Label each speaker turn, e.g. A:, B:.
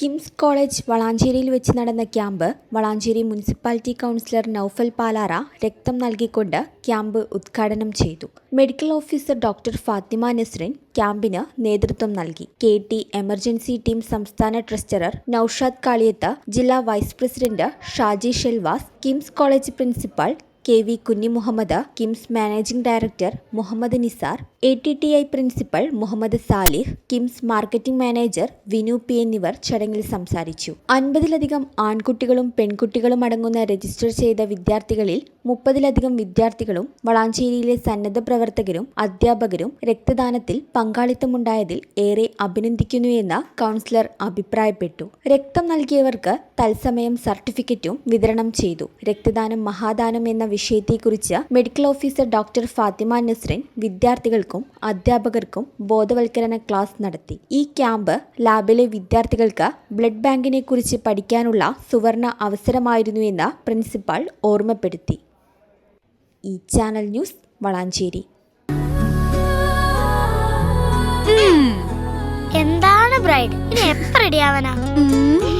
A: KIMS college വളാഞ്ചേരിയിൽ വെച്ച് നടന്ന camp Valanchery municipality councillor Noufal Palara രക്തം നൽകിക്കൊണ്ട് ക്യാമ്പ് ഉദ്ഘാടനം ചെയ്തു. Medical officer doctor Fathima Nasrin ക്യാമ്പിന് നേതൃത്വം നൽകി. കെ ടി എമർജൻസി ടീം സംസ്ഥാന ട്രസ്റ്ററർ നൌഷാദ് കാളിയത്ത് ജില്ലാ vice president Shaji Shelvas KIMS college principal K V Kunhimuhammed KIMS managing director Muhammad Nisar A T T I principal Muhammad Salih KIMS marketing manager Vinu P എന്നിവർ ചടങ്ങിൽ സംസാരിച്ചു. അൻപതിലധികം ആൺകുട്ടികളും പെൺകുട്ടികളും അടങ്ങുന്ന register ചെയ്ത വിദ്യാർത്ഥികളിൽ മുപ്പതിലധികം വിദ്യാർത്ഥികളും വളാഞ്ചേരിയിലെ സന്നദ്ധ പ്രവർത്തകരും അധ്യാപകരും രക്തദാനത്തിൽ പങ്കാളിത്തമുണ്ടായതിൽ ഏറെ അഭിനന്ദിക്കുന്നു എന്ന് കൗൺസിലർ അഭിപ്രായപ്പെട്ടു. രക്തം നൽകിയവർക്ക് തത്സമയം സർട്ടിഫിക്കറ്റും വിതരണം ചെയ്തു. രക്തദാനം മഹാദാനം എന്ന വിഷയത്തെക്കുറിച്ച് medical officer doctor Fathima Nasrin വിദ്യാർത്ഥികൾക്കും അധ്യാപകർക്കും ബോധവൽക്കരണ ക്ലാസ് നടത്തി. ഈ ക്യാമ്പ് ലാബിലെ വിദ്യാർത്ഥികൾക്ക് ബ്ലഡ് ബാങ്കിനെ കുറിച്ച് പഠിക്കാനുള്ള സുവർണ അവസരമായിരുന്നു എന്ന് പ്രിൻസിപ്പാൾ ഓർമ്മപ്പെടുത്തി. ഈ ചാനൽ ന്യൂസ് വളാഞ്ചേരി.
B: എന്താണ് ബ്രൈഡ്? ഇനി എപ്പോ